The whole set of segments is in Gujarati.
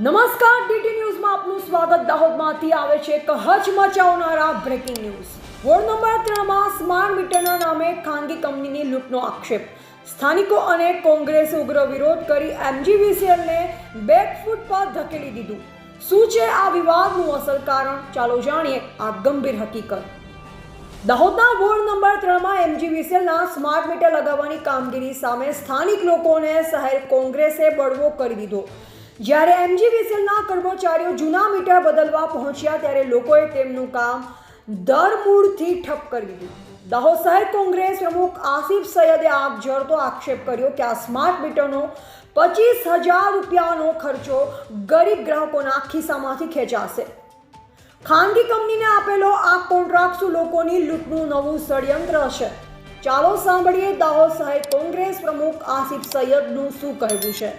નમસ્કાર ડીટી ન્યૂઝમાં આપનું સ્વાગત. દાહોદમાંથી આવે છે એક હચ મચાવનારા બ્રેકિંગ ન્યૂઝ વોર્ડ નંબર ત્રણમાં સ્માર્ટ મીટરના નામે ખાનગી કંપનીની લૂંટનો આક્ષેપ. સ્થાનિકો અને કોંગ્રેસે ઉગ્ર વિરોધ કરી એમજીવીસીએલને બેકફૂટ પર ધકેલી દીધું. શું છે આ વિવાદનું અસલ કારણ? ચાલો જાણીએ આ ગંભીર હકીકત. દાહોદના વોર્ડ નંબર ત્રણમાં એમજીવીસીએલના સ્માર્ટ મીટર લગાવવાની કામગીરી સામે સ્થાનિક લોકોને શહેર કોંગ્રેસે બળવો કરી દીધો. જ્યારે એમજીવીસીએલના કર્મચારીઓ જૂના મીટર બદલવા પહોંચ્યા ત્યારે લોકોએ તેમનું કામ ધરમૂળથી ઠપ કરી દીધું. દાહોદ શહેર કોંગ્રેસ પ્રમુખ આસિફ સૈયદે આગ જરતો આક્ષેપ કર્યો કે આ સ્માર્ટ મીટરનો પચીસ હજાર રૂપિયાનો ખર્ચો ગરીબ ગ્રાહકોના ખિસ્સામાંથી ખેંચાશે. ખાનગી કંપનીને આપેલો આ કોન્ટ્રાક્ટ શું લોકોની લૂંટનું નવું ષડયંત્ર હશે? ચાલો સાંભળીએ દાહોદ શહેર કોંગ્રેસ પ્રમુખ આસિફ સૈયદનું શું કહેવું છે.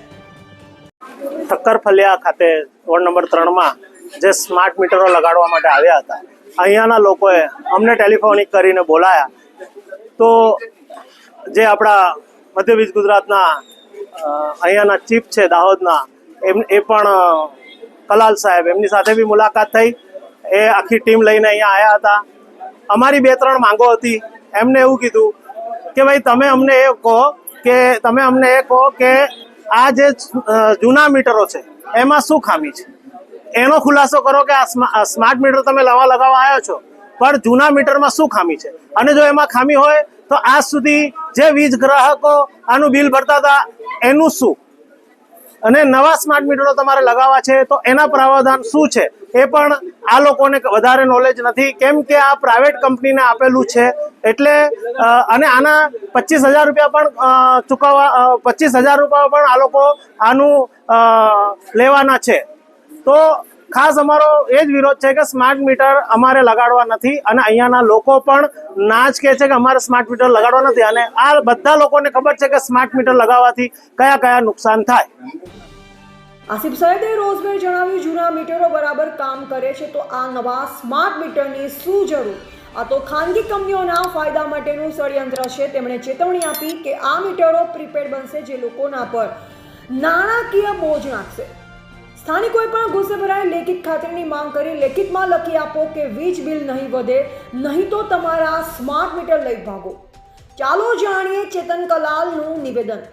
ઠક્કર ફલિયા ખાતે વોર્ડ નંબર ત્રણમાં જે સ્માર્ટ મીટરો લગાડવા માટે આવ્યા હતા. અહીંયાના લોકોએ અમને ટેલિફોનિક કરીને બોલાયા. તો જે આપણા મધ્ય વીજ ગુજરાતના અહીંયાના ચીફ છે દાહોદના, એમ, એ પણ કલાલ સાહેબ, એમની સાથે બી મુલાકાત થઈ. એ આખી ટીમ લઈને અહીંયા આવ્યા હતા. અમારી બે ત્રણ માંગો હતી. એમને એવું કીધું કે ભાઈ તમે અમને એ કહો કે, તમે અમને એ કહો કે આ જે જૂના મીટરો છે, એમાં શું ખામી છે? એનો ખુલાસો કરો કે આ સ્મા- સ્માર્ટ મીટર તમે નવા લગાવવા આવ્યો છો, પણ જૂના મીટરમાં શું ખામી છે? અને જો એમાં ખામી હોય, તો આજ સુધી જે વીજ ગ્રાહકો આનું બિલ ભરતા હતા, એનું શું? અને નવા સ્માર્ટ મીટરો તમારે લગાવવા છે, તો એના પ્રાવધાન શું છે? એ પણ આ લોકોને વધારે નોલેજ નથી. કેમ કે આ પ્રાઇવેટ કંપનીને આપેલું છે, એટલે અને આના પચીસ હજાર રૂપિયા પણ ચૂકવવા પચીસ હજાર રૂપિયા પણ આ લોકો આનું લેવાના છે. તો ખાસ અમારો એ જ વિરોધ છે કે સ્માર્ટ મીટર અમારે લગાડવા નથી અને અહીંયાના લોકો પણ ના જ કહે છે કે અમારે સ્માર્ટ મીટર લગાડવા નથી અને આ બધા લોકોને ખબર છે કે સ્માર્ટ મીટર લગાવવાથી કયા કયા નુકસાન થાય. આસિફ સૈયદે રોઝબેર જણાવ્યું, જૂના મીટરો બરાબર કામ કરે છે તો આ નવા સ્માર્ટ મીટરની શું જરૂર? આ તો ખાનગી કંપનીઓના ફાયદા માટેનું ષડયંત્ર છે. તેમણે ચેતવણી આપી કે આ મીટરો પ્રીપેડ બનશે જે લોકોના પર નાણાકીય બોજ નાખશે. સ્થાનિકોએ પણ ગુસ્સે ભરાઈ લેખિત ખાતરીની માંગ કરી. લેખિતમાં લખી આપો કે વીજ બિલ નહીં વધે, નહીં તો તમારા સ્માર્ટ મીટર લઈ ભાગો. ચાલો જાણીએ ચેતન કલાલનું નિવેદન.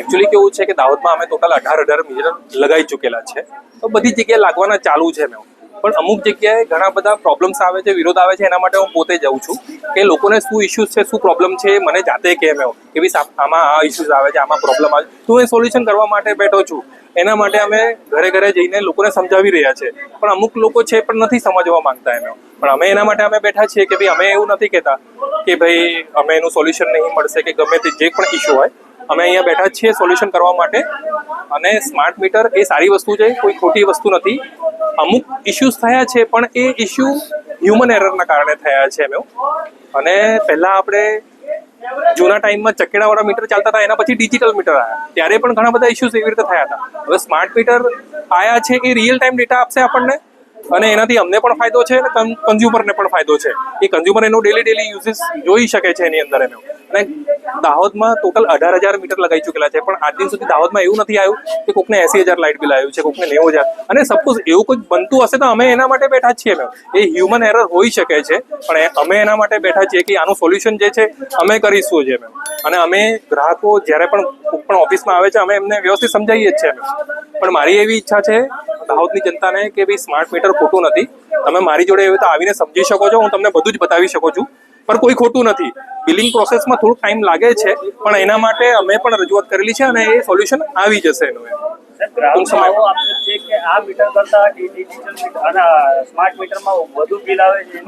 એકચ્યુઅલી કેવું છે કે દાહોદમાં અમે ટોટલ અઢાર અઢાર મીટર લગાવી ચૂકેલા છે. તો બધી જગ્યાએ લાગવાના ચાલુ છે મેં પણ અમુક જગ્યાએ ઘણા બધા પ્રોબ્લેમ્સ આવે છે, વિરોધ આવે છે, એના માટે હું પોતે જાઉં છું કે લોકોને શું ઇશ્યુઝ છે, શું પ્રોબ્લેમ છે મને જાતે કેમ એવો કે ભાઈ આમાં આ ઇશ્યુઝ આવે છે, આમાં પ્રોબ્લેમ આવે તો એ સોલ્યુશન કરવા માટે બેઠો છું. એના માટે અમે ઘરે ઘરે જઈને લોકોને સમજાવી રહ્યા છે. પણ અમુક લોકો છે, પણ નથી સમજવા માંગતા એનો પણ અમે એના માટે અમે બેઠા છીએ કે ભાઈ અમે એવું નથી કહેતા કે ભાઈ અમે એનું સોલ્યુશન નહીં મળશે કે ગમે તે જે પણ ઇશ્યુ હોય. અમે અહીંયા બેઠા છીએ સોલ્યુશન કરવા માટે. અને સ્માર્ટ મીટર એ સારી વસ્તુ છે, કોઈ ખોટી વસ્તુ નથી. અમુક ઇશ્યુઝ થયા છે, પણ એ ઇશ્યુ હ્યુમન એરરના કારણે થયા છે એમ અને પહેલાં આપણે જૂના ટાઈમમાં ચકેડાવાળા મીટર ચાલતા હતા, એના પછી ડિજિટલ મીટર આવ્યા ત્યારે પણ ઘણા બધા ઇશ્યુઝ એવી રીતે થયા હતા. હવે સ્માર્ટ મીટર આવ્યા છે, એ રિયલ ટાઈમ ડેટા આપશે આપણને. અને એનાથી અમને પણ ફાયદો છે અને કન્ઝ્યુમરને પણ ફાયદો છે. એ કન્ઝ્યુમર એનો ડેલી ડેલી યુઝિસ જોઈ શકે છે એની અંદર એનો. અને દાહોદમાં ટોટલ અઢાર હજાર મીટર લગાવી ચૂકેલા છે. પણ આજ દિન સુધી દાહોદમાં એવું નથી આવ્યું કે કોકને એસી હજાર લાઇટ બિલ આવ્યું છે, કોકને નેવું હજાર. અને સપોઝ એવું કોઈ બનતું હશે તો અમે એના માટે બેઠા છીએ મેમ એ હ્યુમન એરર હોઈ શકે છે, પણ અમે એના માટે બેઠા છીએ કે આનું સોલ્યુશન જે છે, અમે કરીશું છે મેમ અને અમે ગ્રાહકો જ્યારે પણ કોઈક પણ ઓફિસમાં આવે છે, અમે એમને વ્યવસ્થિત સમજાવીએ જ છીએ પણ મારી એવી ઈચ્છા છે દાહોદની જનતાને કે ભાઈ સ્માર્ટ મીટર ખોટું નથી. તમે મારી જોડે એવી તો આવીને સમજી શકો છો હું તમને બધું જ બતાવી શકું છું. પણ કોઈ ખોટું નથી. બિલિંગ પ્રોસેસમાં થોડું ટાઈમ લાગે છે પણ એના માટે અમે પણ રજૂઆત કરેલી છે અને એ સોલ્યુશન આવી જશે એનું ટૂંક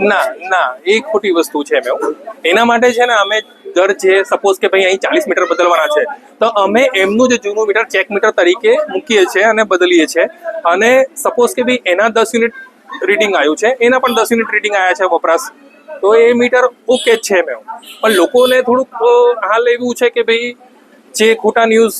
ના ના એ ખોટી વસ્તુ છે મેં એના માટે છે ને અમે દર જે સપોઝ કે ભાઈ અહીં ચાલીસ મીટર બદલવાના છે, તો અમે એમનું જે જૂનું મીટર ચેક મીટર તરીકે મૂકીએ છીએ અને બદલીએ છીએ. અને સપોઝ કે ભાઈ એના દસ યુનિટ રીડિંગ આવ્યું છે, એના પણ દસ યુનિટ રીડિંગ આવ્યા છે વપરાશ. તો એ મીટર ઓકે છે મેં પણ લોકોને થોડુંક હાલ એવું છે કે ભાઈ જે ખોટા ન્યૂઝ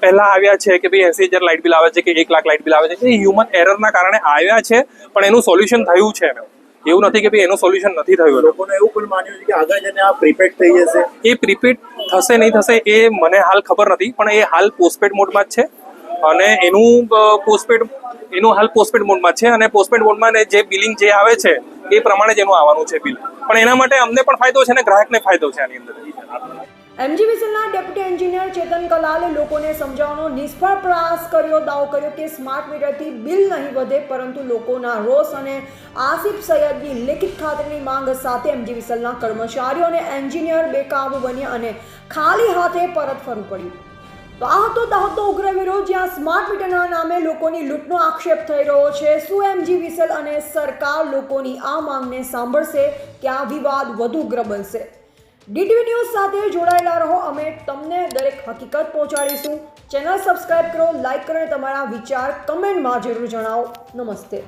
પહેલા આવ્યા છે કે ભાઈ એસી હજાર લાઇટ બિલ આવે છે કે એક લાખ લાઇટ બિલ આવે છે, એ હ્યુમન એરરના કારણે આવ્યા છે, પણ એનું સોલ્યુશન થયું છે એમ. એવું નથી કે ભાઈ એનું સોલ્યુશન નથી થયું. લોકોને એવું પણ માન્યું છે કે આગળ જઈને આ પ્રીપેડ થઈ જશે. એ પ્રીપેડ થશે નહીં થશે એ મને હાલ ખબર નથી પણ એ હાલ પોસ્ટપેડ મોડમાં જ છે. અને એનું પોસ્ટપેડ એનું હાલ પોસ્ટપેડ મોડમાં છે અને પોસ્ટપેડ મોડમાં જે બિલિંગ જે આવે છે એ પ્રમાણે જ એનું આવવાનું છે બિલ પણ એના માટે અમને પણ ફાયદો છે અને ગ્રાહકને ફાયદો છે આની અંદર. એમજીવીસીએલના ડેપ્યુટી એન્જિનિયર ચેતન કલાલે લોકોને સમજાવવાનો નિષ્ફળ પ્રયાસ કર્યો. દાવો કર્યો કે સ્માર્ટ મીટરથી બિલ નહીં વધે, પરંતુ લોકોના રોષ અને આસિફ સૈયદની લેખિત ખાતરીની માંગ સાથે એમજીવીસીએલના કર્મચારીઓ અને એન્જિનિયર બેકાબુ બન્યા અને ખાલી હાથે પરત ફરવું પડ્યું. તો આ હતો દાહોદનો ઉગ્ર વિરોધ, જ્યાં સ્માર્ટ મીટરના નામે લોકોની લૂંટનો આક્ષેપ થઈ રહ્યો છે. શું એમજી વિસલ અને સરકાર લોકોની આ માંગને સાંભળશે? કે આ વિવાદ વધુ ઉગ્ર બનશે? ડીટીવી ન્યૂઝ સાથે જોડાયેલા રહો. અમે તમને દરેક હકીકત પહોંચાડીશું. ચેનલ સબસ્ક્રાઇબ કરો, લાઇક કરો અને તમારા વિચાર કમેન્ટમાં જરૂર જણાવો. નમસ્તે.